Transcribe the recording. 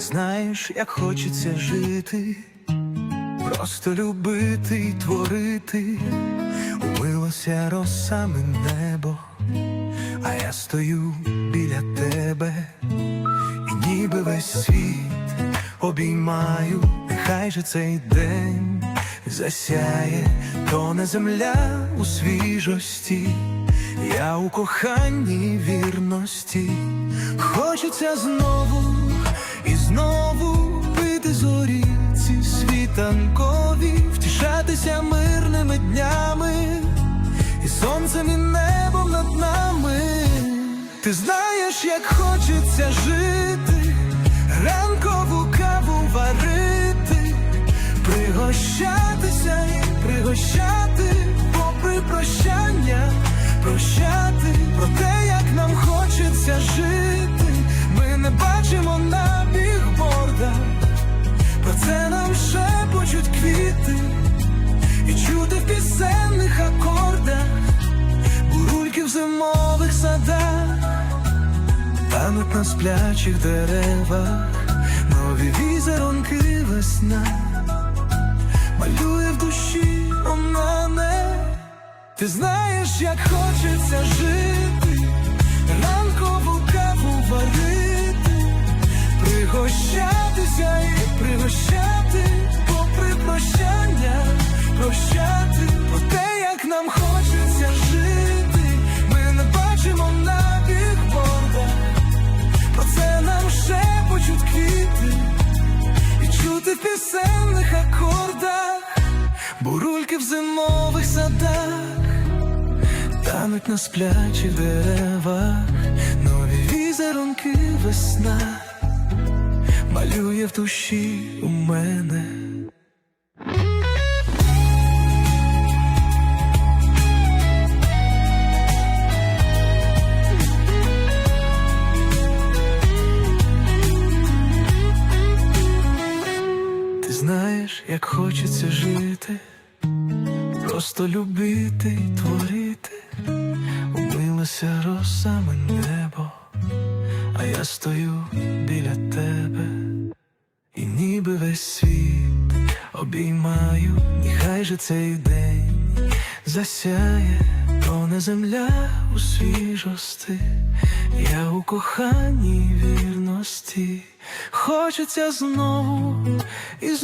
знаєш, як хочеться жити, просто любити й творити, умилося росами небо, а я стою біля тебе, і ніби весь світ обіймаю, нехай же цей день засяє, тоне земля у свіжості. Я у коханні вірності, хочеться знову зорі світанкові, втішатися мирними днями, і сонцем, і небом над нами. Ти знаєш, як хочеться жити, ранкову каву варити, пригощатися і пригощати, попри прощання, прощати тануть на сплячих деревах, нові візерунки весна малює в душі у мене. Ти знаєш, як хочеться жити, в пісенних акордах, бурульки в зимових садах. Тануть на сплячих деревах, нові візерунки весна малює в душі у мене. Як хочеться жити, просто любити й творити, умилося росами небо, а я стою біля тебе, і ніби весь світ обіймаю, нехай же цей день засяє, тоне земля у свіжости, я у коханні вірності, хочеться знову і знову.